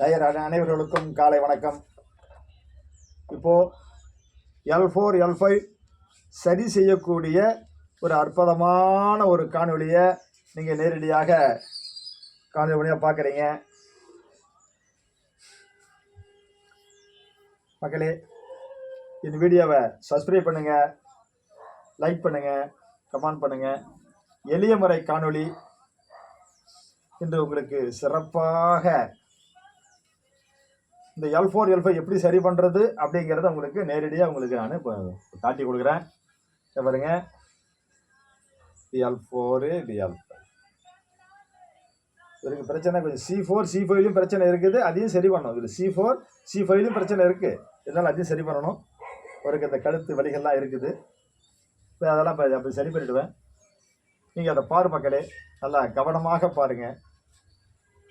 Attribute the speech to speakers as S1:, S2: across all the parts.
S1: நேயர் அனைவர்களுக்கும் காலை வணக்கம். இப்போது எல் ஃபோர் எல் ஃபைவ் சரி செய்யக்கூடிய ஒரு அற்புதமான ஒரு காணொளியை நீங்கள் நேரடியாக காணொலியாக பார்க்குறீங்க. மக்களே இந்த வீடியோவை சப்ஸ்கிரைப் பண்ணுங்கள் லைக் பண்ணுங்கள் கமெண்ட் பண்ணுங்கள் எளிய முறை காணொளி இன்று உங்களுக்கு சிறப்பாக இந்த எல் ஃபோர் எல் ஃபைவ் எப்படி சரி பண்ணுறது அப்படிங்கிறத உங்களுக்கு நேரடியாக உங்களுக்கு நான் இப்போ காட்டி கொடுக்குறேன். பாருங்க. இது எல் ஃபோரு இது எல் ஃபைவ் இதுக்கு பிரச்சனை கொஞ்சம் சி ஃபோர் சி ஃபைவ்லையும் பிரச்சனை இருக்குது. அதையும் சரி பண்ணணும். இதில் சி ஃபோர் சி ஃபைவ்லையும் பிரச்சனை இருக்குது இருந்தாலும் அதையும் சரி பண்ணணும். அவருக்கு இந்த கழுத்து வலிகள்லாம் இருக்குது. இப்போ அதெல்லாம் இப்போ அப்படி சரி பண்ணிவிடுவேன் நீங்கள் அதை பாரு மக்களே. நல்லா கவனமாக பாருங்கள்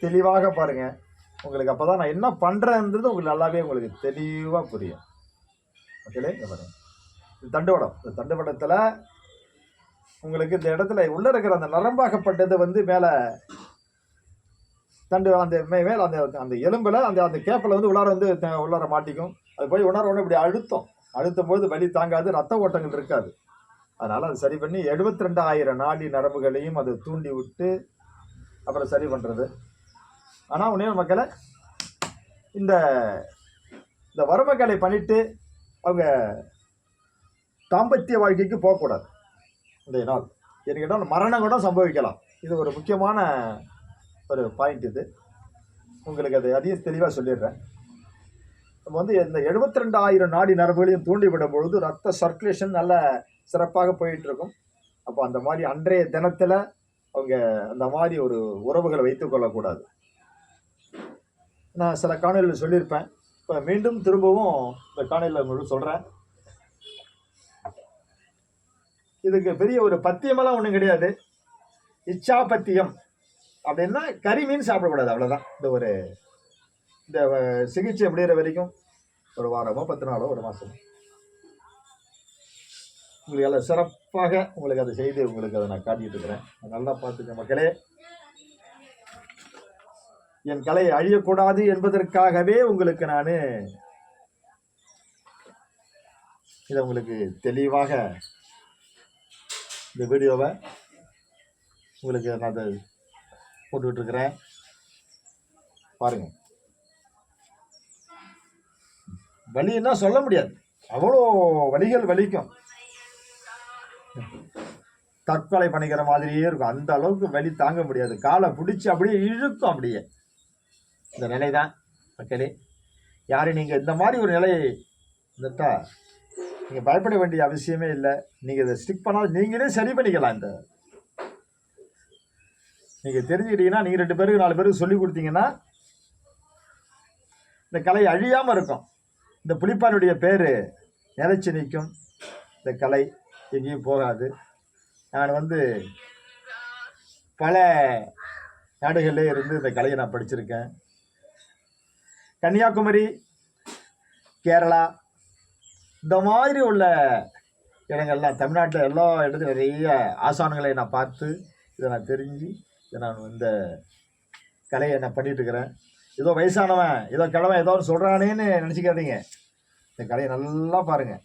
S1: தெளிவாக பாருங்கள் உங்களுக்கு அப்போ தான் நான் என்ன பண்ணுறேன்றது உங்களுக்கு நல்லாவே உங்களுக்கு தெளிவாக புரியும். மக்களே பாருங்க. இது தண்டுவடம். இந்த தண்டுவடத்தில் உங்களுக்கு இந்த இடத்துல உள்ளே இருக்கிற அந்த நரம்பாகப்பட்டது வந்து மேலே தண்டு அந்த மே மேலே அந்த அந்த எலும்பில் அந்த அந்த கேப்பில் வந்து உள்ளார வந்து த- உள்ளார மாட்டிக்கும். அது போய் உணர உடனே இப்படி அழுத்தம். அழுத்தும் போது வலி தாங்காது ரத்த ஓட்டங்கள் இருக்காது. அதனால் அது சரி பண்ணி எழுபத்தி ரெண்டாயிரம் நாடி நரம்புகளையும் அது தூண்டி விட்டு அப்புறம் சரி பண்ணுறது ஆனால் உடனே மக்களை இந்த இந்த வறுமக்களை பண்ணிட்டு அவங்க தாம்பத்திய வாழ்க்கைக்கு போகக்கூடாது. இந்த நாள். என்ன கேட்டால் மரணம் கூட சம்பவிக்கலாம். இது ஒரு முக்கியமான ஒரு பாயிண்ட் இது. உங்களுக்கு அதை அதையும் தெளிவாக சொல்லிடுறேன். நம்ம வந்து இந்த எழுபத்தி ரெண்டாயிரம் நாடி நரம்புகளையும் தூண்டிவிடும் பொழுது ரத்த சர்க்குலேஷன் நல்ல சிறப்பாக போயிட்டுருக்கும் அப்போ அந்த மாதிரி அன்றைய தினத்தில் அவங்க அந்த மாதிரி ஒரு உறவுகளை வைத்துக்கொள்ளக்கூடாது நான் சில காணொலியில் சொல்லியிருப்பேன். இப்போ மீண்டும் திரும்பவும் இந்த காணொலியில் உங்களுக்கு சொல்கிறேன் இதுக்கு பெரிய ஒரு பத்தியமெல்லாம் ஒன்றும் கிடையாது. இச்சா பத்தியம் அப்படின்னா கறி மீன் சாப்பிடக்கூடாது அவ்வளோதான் இந்த ஒரு இந்த சிகிச்சை முடிகிற வரைக்கும் ஒரு வாரமோ பத்து நாளோ ஒரு மாதமோ உங்களுக்கு எல்லாம் சிறப்பாக உங்களுக்கு அதை செய்து உங்களுக்கு அதை நான் காட்டிகிட்டு இருக்கிறேன். நல்லா பார்த்துக்க மக்களே. என் கலை அழியக்கூடாது என்பதற்காகவே உங்களுக்கு நான் இதை உங்களுக்கு தெளிவாக இந்த வீடியோவை உங்களுக்கு நான் அதை போட்டுக்கிட்டு பாருங்கள் வலின்னா சொல்ல முடியாது. அவ்வளோ வலிகள் வலிக்கும். தற்கொலை பண்ணிக்கிற மாதிரியே இருக்கும். அந்த அளவுக்கு வலி தாங்க முடியாது. காலை பிடிச்சி அப்படியே இழுக்கும் அப்படியே. இந்த நிலை தான் மக்களே யாரும் நீங்கள் இந்த மாதிரி ஒரு நிலை வந்துட்டால் நீங்கள் பயப்பட வேண்டிய அவசியமே இல்லை. நீங்கள் இதை ஸ்டிக் பண்ணாலும் நீங்களே சரி பண்ணிக்கலாம் இந்த. நீங்கள் தெரிஞ்சுக்கிட்டீங்கன்னா நீங்கள் ரெண்டு பேருக்கு நாலு பேருக்கு சொல்லி கொடுத்தீங்கன்னா இந்த கலை அழியாமல் இருக்கும். இந்த புளிப்பானுடைய பேர் நிலைச்சு நிற்கும் இந்த கலை எங்கேயும் போகாது. நான் வந்து பல நாடுகளில் இருந்து இந்த கலையை நான் படிச்சிருக்கேன். கன்னியாகுமரி கேரளா இந்த மாதிரி உள்ள இடங்கள்லாம் தமிழ்நாட்டில் எல்லா இடத்துலையும் நிறைய ஆசான்களை நான் பார்த்து இதை நான் தெரிஞ்சு இதை நான் இந்த கலையை நான் பண்ணிட்டுருக்கிறேன் ஏதோ வயசானவன் ஏதோ கிழவன் ஏதோ ஒன்று சொல்கிறானேன்னு நினச்சிக்காதீங்க. இந்த கலையை நல்லா பாருங்கள்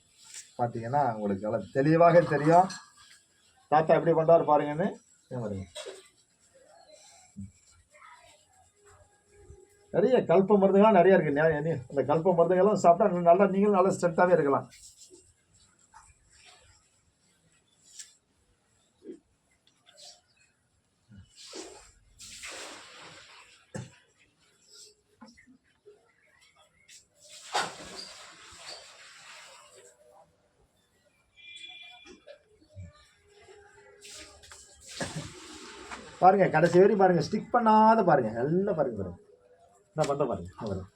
S1: பார்த்தீங்கன்னா உங்களுக்கு நல்லா தெளிவாக தெரியும். தாத்தா எப்படி பண்ணுறாரு பாருங்கன்னு. பாருங்கள் நிறைய கல்ப மருந்துகள்லாம் நிறைய இருக்கு. அந்த கல்ப மருந்துகள்லாம் சாப்பிட்டா நல்லா நீங்களும் நல்லா ஸ்ட்ரென்த்தாகவே இருக்கலாம். பாருங்கள் கடைசி வரையும் பாருங்கள் ஸ்டிக் பண்ணாத பாருங்கள் நல்லா பாருங்கள் பாருங்கள் நான் பண்ற பாருங்க நான் பாருங்க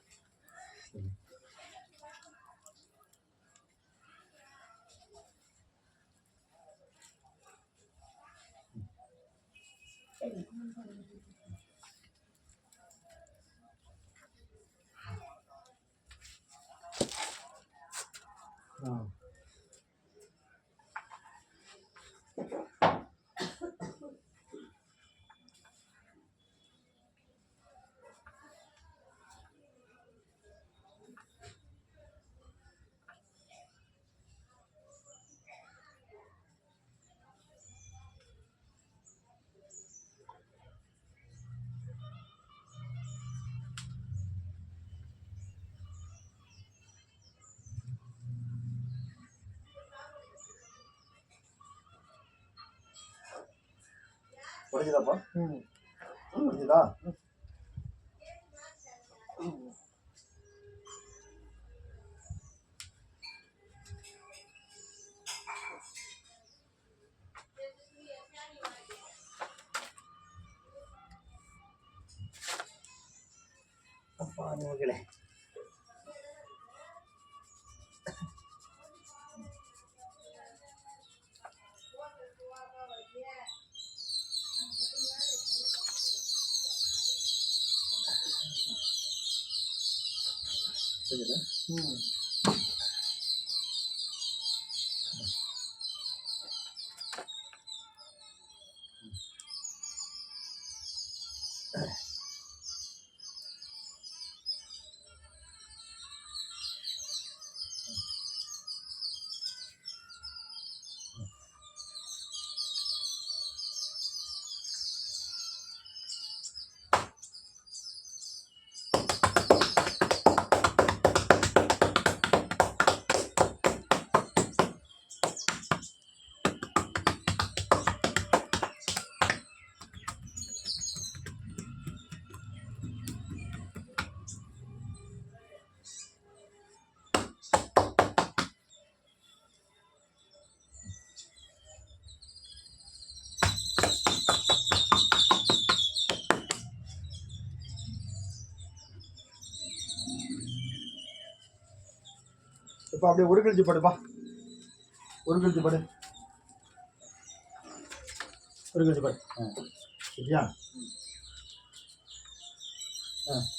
S1: ஆ உடைஞ்சுதாப்பா
S2: ம்
S1: உடைஞ்சுதா அப்பா 这个
S2: 呢？
S1: 嗯 இப்போ அப்படியே உருக்கழிச்சு படுப்பா உருக்கழிச்சு படு. உருக்கழிச்சு படு. சரியா?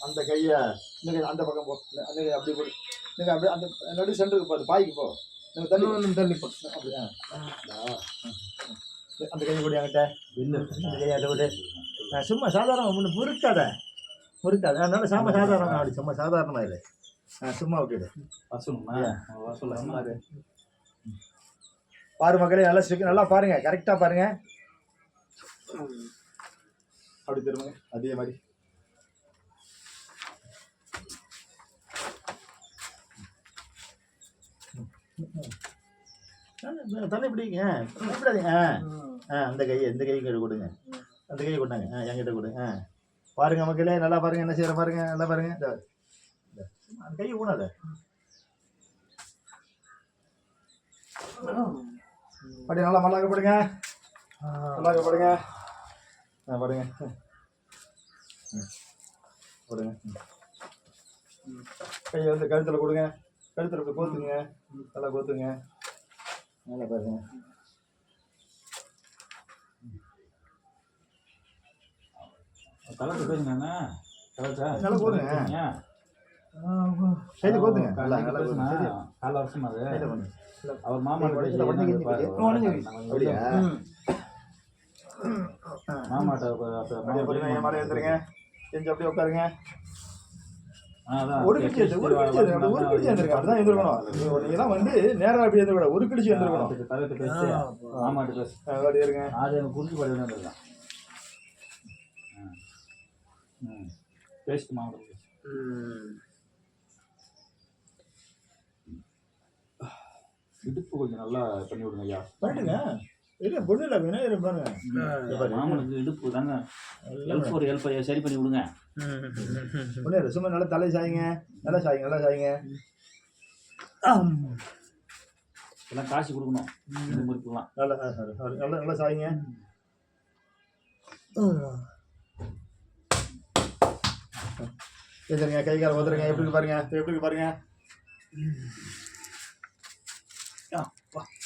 S1: அந்த கையை நீங்கள் அந்த பக்கம் போ. இல்ல, அந்த கையை அப்படி போடு. நீங்கள் அப்படியே அந்த நடு சென்டருக்கு போ அந்த பாய்க்கு போ. நீங்கள்.
S2: இன்னும் தள்ளி போ.
S1: அப்படியா? அந்த கையை கொடு என்கிட்ட. அந்த கையை அதை விடு சும்மா சாதாரண ஒன்று முறுக்காத முறுக்காத அதனால சாம சாதாரணமாக அப்படி சும்மா சாதாரணமாக இல்லை சும்மா விட்டுடு. பாரு மக்களே நல்லா ஸ்டிக் நல்லா பாருங்க கரெக்டா பாருங்க. அப்படி திரும்புங்க அதே மாதிரி. தண்ணி பிடிங்க பிடிக்காதீங்க ஆ அந்த கையை இந்த கை கீழே கொடுங்க. அந்த கையை கொண்டாங்க ஆ என்கிட்ட கொடு ஆ. பாருங்க மக்களே நல்லா பாருங்க என்ன செய்யற பாருங்க நல்லா பாருங்க. அந்த கையை ஊனாத அப்படி நல்லா மல்லாக்க போடுங்க. மல்லாக்க போடுங்க. ஆ போடுங்க. போடுங்க. கையை வந்து கழுத்தில் கொடுங்க. கழுத்தில் இப்படி கோத்துங்க. நல்லா கோத்துங்க. நல்லா பாருங்க.
S3: கலட்டு பேசுங்க
S1: நல்லா போடுங்க. கையில் கோத்துங்க. நல்லா நல்லா
S3: கால வருஷம் அது அவர் மாமா.
S1: அப்படியா?
S3: மாமாட்ட
S1: மேலே எழுந்துருங்க செஞ்சு அப்படியே உட்காருங்க. ஒரு கிழிச்சு எழுந்து ஒரு கிழிச்சு எழுந்து ஒரு கிழிச்சு எழுந்துருங்க அப்படிதான் எழுந்திருக்கணும் நீங்களாம் வந்து நேரா அப்படி எழுந்திருக்க ஒரு கிழிச்சு எழுந்திருக்கணும்
S3: பேசி.
S1: அப்படி இருங்க.
S3: அது எனக்கு குறிச்சு படி வந்துருக்கான் ம். பேசிட்டு மாமாட்ட பேசு. இடுப்பு கொஞ்சம் நல்லா பண்ணி விடுங்க ஐயா.
S1: பண்ணிடுங்க இல்லை பொண்ணு இல்லை விநாயகர் பாருங்க.
S3: மாமனுக்கு இடுப்பு தாங்க. ஹெல்ப் ஒரு ஹெல்ப் சரி பண்ணி விடுங்க.
S1: பொண்ணு இல்லை சும்மா நல்லா தலை சாய்ங்க. நல்லா சாய்ங்க நல்லா சாய்ங்க.
S3: எல்லாம் காசு கொடுக்கணும். இந்த முறுக்குலாம்.
S1: நல்லா. நல்லா நல்லா சாய்ங்க. எழுந்துருங்க கை கால் உதருங்க எப்படி பாருங்க. எப்படி பாருங்க. Oh, fuck.